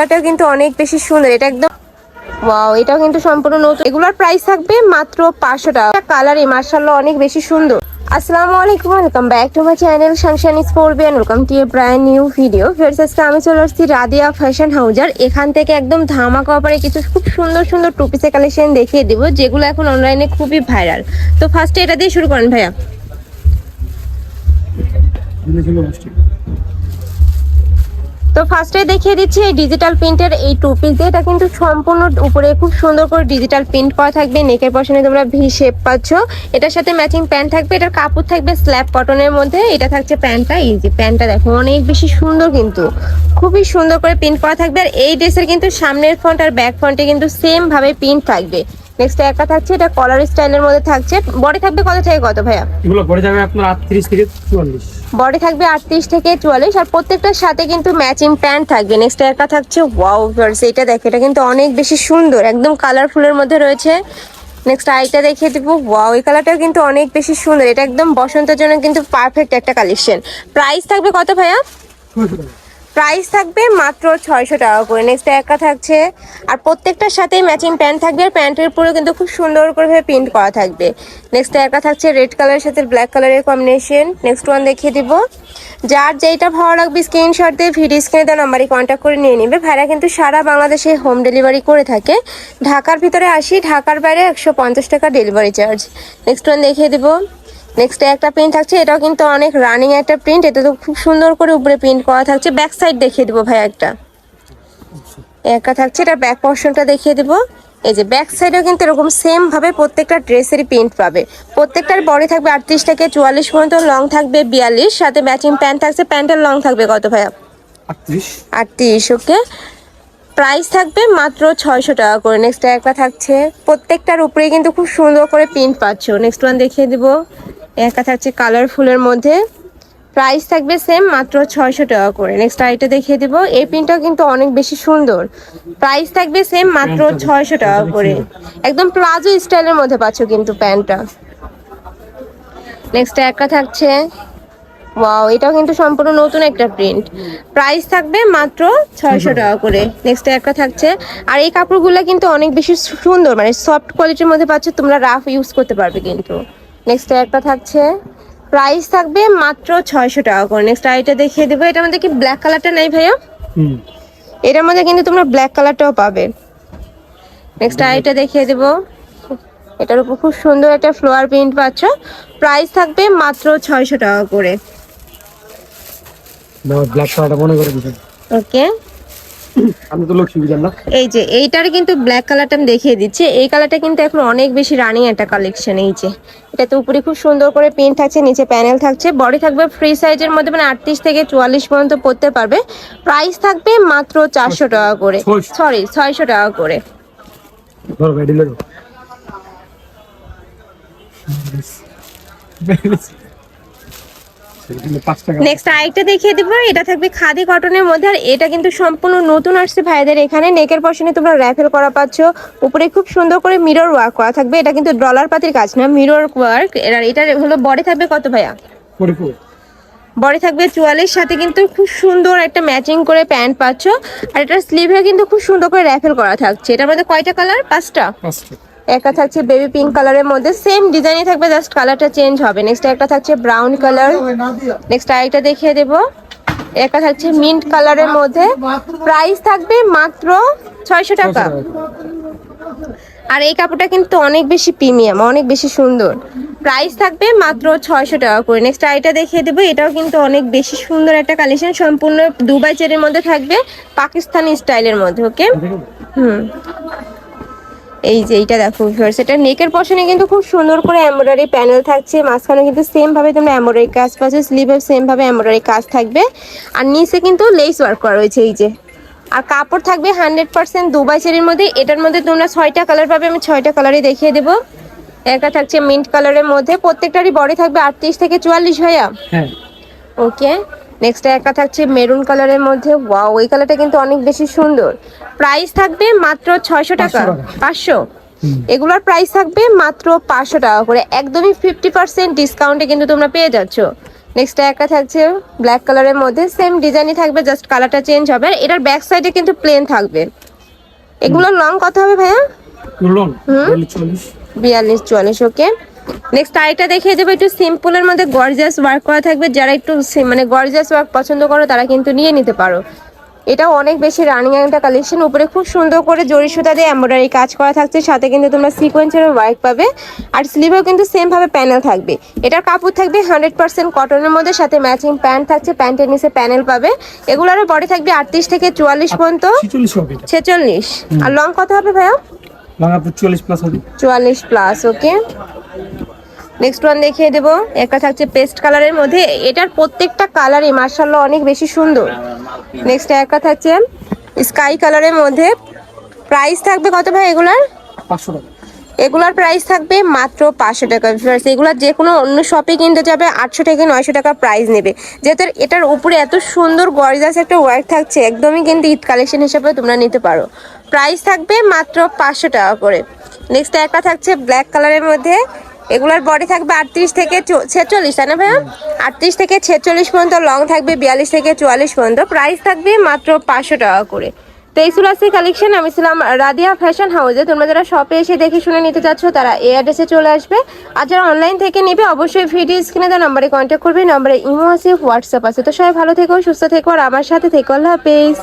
কালারটাও কিন্তু অনেক বেশি সুন্দর। এটা একদম ওয়াও এটাও কিন্তু সম্পূর্ণ নতুন। এগুলোর প্রাইস থাকবে মাত্র পাঁচশো টাকা। কালারই মার্শাল্লাহ অনেক বেশি সুন্দর। আসসালামু আলাইকুম welcome back to my channel সাংসান স্পোর্টবি and welcome to a brand new video Farrar's আজকে আমি চলে আসছি রাদিয়া ফ্যাশন হাউজার এখান থেকে একদম ধামাকা অফারে কিছু খুব সুন্দর সুন্দর টু পিসের কালেকশন দেখিয়ে দিব, যেগুলো এখন অনলাইনে খুবই ভাইরাল তো ফার্স্টে এটা দিয়ে শুরু করেন ভাইয়া। তো ফার্স্টে দেখিয়ে দিচ্ছি এই ডিজিটাল প্রিন্টের এই টু পিস দিয়ে। এটা কিন্তু সম্পূর্ণ উপরে খুব সুন্দর করে ডিজিটাল প্রিন্ট করা থাকবে। নেকের পশনে তোমরা ভি শেপ পাচ্ছ। এটার সাথে ম্যাচিং প্যান্ট থাকবে। এটার কাপড় থাকবে স্ল্যাব কটনের মধ্যে। এটা থাকছে প্যান্টটা। এই যে প্যান্টটা দেখো, অনেক বেশি সুন্দর কিন্তু। খুবই সুন্দর করে প্রিন্ট করা থাকবে। আর এই ড্রেসের কিন্তু সামনের ফ্রন্ট আর ব্যাক ফ্রন্টে কিন্তু সেম ভাবে প্রিন্ট থাকবে। নেক্সট একটা থাকছে এটা কলার স্টাইলের মধ্যে থাকছে। বডি থাকবে কত থেকে কত ভাইয়া? এগুলো পড়ে যাবে আপনার আটত্রিশ থেকে চুয়াল্লিশ। বডি থাকবে আটত্রিশ থেকে চুয়াল্লিশ আর প্রত্যেকটার সাথে কিন্তু ম্যাচিং প্যান্ট থাকবে। নেক্সট একটা থাকছে ওয়াও ভার্স এটা দেখো এটা কিন্তু অনেক বেশি সুন্দর একদম কালারফুলের মধ্যে রয়েছে। নেক্সট আইটা দেখিয়ে দিব ওয়াও এই কালারটাও কিন্তু অনেক বেশি সুন্দর এটা একদম বসন্তের জন্য কিন্তু পারফেক্ট একটা কালেকশন প্রাইস থাকবে কত ভাইয়া? প্রাইস থাকবে মাত্র ছয়শো টাকা করে। নেক্সট একা থাকছে। আর প্রত্যেকটার সাথেই ম্যাচিং প্যান্ট থাকবে। আর প্যান্টের উপরেও কিন্তু খুব সুন্দর করে প্রিন্ট করা থাকবে। নেক্সট একা থাকছে রেড কালারের সাথে ব্ল্যাক কালারের কম্বিনেশন নেক্সট ওয়ান দেখিয়ে দিব। যার যেইটা ভালো লাগবে স্ক্রিনশট দিয়ে ভিডিও স্ক্রিনে দেওয়া নাম্বারে কন্ট্যাক্ট করে নিয়ে নিবে। ভাইরা কিন্তু সারা বাংলাদেশে হোম ডেলিভারি করে থাকে। ঢাকার ভিতরে আসি, ঢাকার বাইরে একশো পঞ্চাশ টাকা ডেলিভারি চার্জ নেক্সট ওয়ান দেখিয়ে দিব। নেক্সট একটা প্রিন্ট থাকছে এটাও কিন্তু অনেক রানিং একটা প্রিন্ট এটা তো খুব সুন্দর করে উপরে প্রিন্ট করা থাকছে। ব্যাক সাইড দেখিয়ে দিব ভাই একটা। একটা থাকছে এটা ব্যাক পোর্শনটা দেখিয়ে দিব। এই যে ব্যাক সাইডেও কিন্তু এরকম সেম ভাবে প্রত্যেকটা ড্রেসেরই প্রিন্ট পাবে। প্রত্যেকটার বডি থাকবে আটত্রিশ থেকে চুয়াল্লিশ পর্যন্ত লং থাকবে বিয়াল্লিশ সাথে ম্যাচিং প্যান্ট থাকছে প্যান্টের লং থাকবে কত ভাইয়া? আটত্রিশ। ওকে প্রাইস থাকবে মাত্র ছয়শো টাকা করে। নেক্সট একটা থাকছে প্রত্যেকটার উপরে কিন্তু খুব সুন্দর করে প্রিন্ট পাচ্ছ। নেক্সট ওয়ান দেখিয়ে দিব। একটা থাকছে কালারফুলের মধ্যে। প্রাইস থাকবে সেম মাত্র ছয়শো টাকা করে। নেক্সট আইটা দেখিয়ে দিব। এই প্রিন্টটাও কিন্তু অনেক বেশি সুন্দর। প্রাইস থাকবে সেম মাত্র ছয়শো টাকা করে। একদম প্লাজো স্টাইলের মধ্যে পাচ্ছ কিন্তু প্যান্টটা। নেক্সট একটা থাকছে। ওয়াও এটাও কিন্তু সম্পূর্ণ নতুন একটা প্রিন্ট। প্রাইস থাকবে মাত্র ছয়শো টাকা করে। নেক্সট একটা থাকছে। আর এই কাপড়গুলো কিন্তু অনেক বেশি সুন্দর। মানে সফট কোয়ালিটির মধ্যে পাচ্ছ তোমরা রাফ ইউজ করতে পারবে কিন্তু। নেক্সট একটা থাকছে। প্রাইস থাকবে মাত্র ছয়শো টাকা করে। নেক্সট আইটা দেখিয়ে দেবো। এটার মধ্যে কি ব্ল্যাক কালারটা নেই ভাইয়া? হুম। এটার মধ্যে কিন্তু তোমরা ব্ল্যাক কালারটাও পাবে। নেক্সট আইটা দেখিয়ে দেবো। এটার উপর খুব সুন্দর একটা ফ্লোয়ার প্রিন্ট পাচ্ছ। প্রাইস থাকবে মাত্র ছয়শো টাকা করে। ওকে আমি তো লক্ষ্মী বুঝান না? এই যে এইটার কিন্তু ব্ল্যাক কালারটা আমি দেখিয়ে দিচ্ছি। এই কালারটা কিন্তু এখন অনেক বেশি রানিং একটা কালেকশন এই যে। এটা তো উপরে খুব সুন্দর করে প্রিন্ট থাকছে নিচে প্যানেল থাকছে। বডি থাকবে ফ্রি সাইজের মধ্যে মানে আটত্রিশ থেকে চুয়াল্লিশ পর্যন্ত পড়তে পারবে। প্রাইস থাকবে মাত্র চারশো টাকা করে। সরি ছয়শো টাকা করে। ধরো নেক্সট আরেকটা দেখিয়ে দেবো এটা থাকবে খাদি কটনের মধ্যে আর এটা কিন্তু সম্পূর্ণ নতুন আসছে ভাইদের এখানে। নেকের পশনে তোমরা র্যাফেল করা পাচ্ছ। উপরে খুব সুন্দর করে মিরর ওয়ার্ক করা থাকবে এটা কিন্তু ডলার পাতির কাজ না মিরর ওয়ার্ক এর এটার হলো বডি থাকবে কত ভাইয়া? বডি থাকবে চুয়াল্লিশ সাথে কিন্তু খুব সুন্দর একটা ম্যাচিং করে প্যান্ট পাচ্ছ। আর এটার স্লিভে কিন্তু খুব সুন্দর করে র্যাফেল করা থাকছে। এটার মধ্যে কয়টা কালার পাঁচটা? পাঁচটা। একটা থাকছে বেবি পিঙ্ক কালারের মধ্যে সেম ডিজাইনই থাকবে জাস্ট কালারটা চেঞ্জ হবে। নেক্সট একটা থাকছে ব্রাউন কালার নেক্সট আরেকটা দেখিয়ে দেবো। একটা থাকছে মিন্ট কালারের মধ্যে। প্রাইস থাকবে মাত্র ছয়শো টাকা। আর এই কাপড়টা কিন্তু অনেক বেশি প্রিমিয়াম অনেক বেশি সুন্দর। প্রাইস থাকবে মাত্র ছয়শো টাকা করে। নেক্সট আইটা দেখিয়ে দেবো। এটাও কিন্তু অনেক বেশি সুন্দর একটা কালেকশন সম্পূর্ণ দুবাই চেরের মধ্যে থাকবে পাকিস্তানি স্টাইলের মধ্যে ওকে হুম। এই যে এইটা দেখো ভিউয়ার্স এটা নেকের পশনে কিন্তু খুব সুন্দর করে এমব্রয়ডারি প্যানেল থাকছে। মাঝখানে কিন্তু সেম ভাবে তোমরা এমব্রয়ডারি কাজ পাচ্ছ স্লিভে সেম ভাবে এমব্রয়ডারি কাজ থাকবে। আর নিচে কিন্তু লেস ওয়ার্ক করা রয়েছে এই যে। আর কাপড় থাকবে হান্ড্রেড পার্সেন্ট দুবাই চেরির মধ্যে। এটার মধ্যে তোমরা ছয়টা কালার পাবে আমি ছয়টা কালারই দেখিয়ে দেবো। একটা থাকছে মিন্ট কালারের মধ্যে। প্রত্যেকটারই বডি থাকবে আটত্রিশ থেকে চুয়াল্লিশ ভাইয়া। হ্যাঁ। ওকে নেক্সট একটা থাকছে মেরুন কালারের মধ্যে ওয়াও এই কালারটা কিন্তু অনেক বেশি সুন্দর। প্রাইস থাকবে মাত্র ছয়শো টাকা 500 পাঁচশো। এগুলোর প্রাইস থাকবে মাত্র পাঁচশো টাকা করে একদমই ফিফটি পার্সেন্ট ডিসকাউন্টে কিন্তু তোমরা পেয়ে যাচ্ছ। নেক্সট একটা থাকছে ব্ল্যাক কালারের মধ্যে সেম ডিজাইনই থাকবে জাস্ট কালারটা চেঞ্জ হবে। আর এটার ব্যাক সাইডে কিন্তু প্লেন থাকবে। এগুলোর লং কত হবে ভাইয়া? চল্লিশ। বিয়াল্লিশ চুয়াল্লিশ ওকে নেক্সট আরেকটা দেখিয়ে দেবো একটু সিম্পলের মধ্যে গর্জিয়াস ওয়ার্ক করা থাকবে। যারা একটু মানে গর্জিয়াস ওয়ার্ক পছন্দ করো তারা কিন্তু নিয়ে নিতে পারো। এটাও অনেক বেশি রানিং একটা কালেকশন উপরে খুব সুন্দর করে জরি সুতা দিয়ে এমব্রয়ডারি কাজ করা থাকছে। সাথে কিন্তু তোমরা সিকোয়েন্সের ওয়ার্ক পাবে। আর স্লিভেও কিন্তু সেমভাবে প্যানেল থাকবে। এটার কাপড় থাকবে হান্ড্রেড পার্সেন্ট কটনের মধ্যে। সাথে ম্যাচিং প্যান্ট থাকছে। প্যান্টের নিচে প্যানেল পাবে। এগুলোরও বডি থাকবে আটত্রিশ থেকে চুয়াল্লিশ পর্যন্ত। ছিচল্লিশ এটা। আর লং কত হবে ভাইয়া? লং আপনার চুয়াল্লিশ প্লাস হবে। চুয়াল্লিশ প্লাস ওকে নেক্সট ওয়ান দেখিয়ে দেবো। একটা থাকছে পেস্ট কালারের মধ্যে। এটার প্রত্যেকটা কালারই মার্শাল্লাহ অনেক বেশি সুন্দর। নেক্সট একটা থাকছে স্কাই কালারের মধ্যে। প্রাইস থাকবে কত ভাই এগুলার? পাঁচশো টাকা। এগুলার প্রাইস থাকবে মাত্র পাঁচশো টাকা। Viewers, এগুলার যে কোনো অন্য শপে কিনতে যাবে আটশো থেকে নয়শো টাকা প্রাইস নেবে। যেহেতু এটার উপরে এত সুন্দর গর্জাস একটা ওয়ার্ক থাকছে একদমই কিন্তু ঈদ কালেকশন হিসেবে তোমরা নিতে পারো। প্রাইস থাকবে মাত্র পাঁচশো টাকা করে। নেক্সট একটা থাকছে ব্ল্যাক কালারের মধ্যে। এগুলার বডি থাকবে আটত্রিশ থেকে ছেচল্লিশ, তাই না ভাইয়া? আটত্রিশ থেকে ছেচল্লিশ পর্যন্ত লং থাকবে, বিয়াল্লিশ থেকে চুয়াল্লিশ পর্যন্ত। প্রাইস থাকবে মাত্র পাঁচশো টাকা করে। তো এই ছিল কালেকশন আমি ছিলাম রাদিয়া ফ্যাশন হাউসে তোমরা যারা শপে এসে দেখে শুনে নিতে চাচ্ছ, তারা এই অ্যাড্রেসে চলে আসবে। আর যারা অনলাইন থেকে নেবে, অবশ্যই ভিডিও স্ক্রিনে দেওয়া নাম্বারে কন্ট্যাক্ট করবে। নাম্বারে ইমো আছে হোয়াটসঅ্যাপ আছে। তো সবাই ভালো থেকো, সুস্থ থেকো, আর আমার সাথে থেকো। আল্লাহ হাফেজ।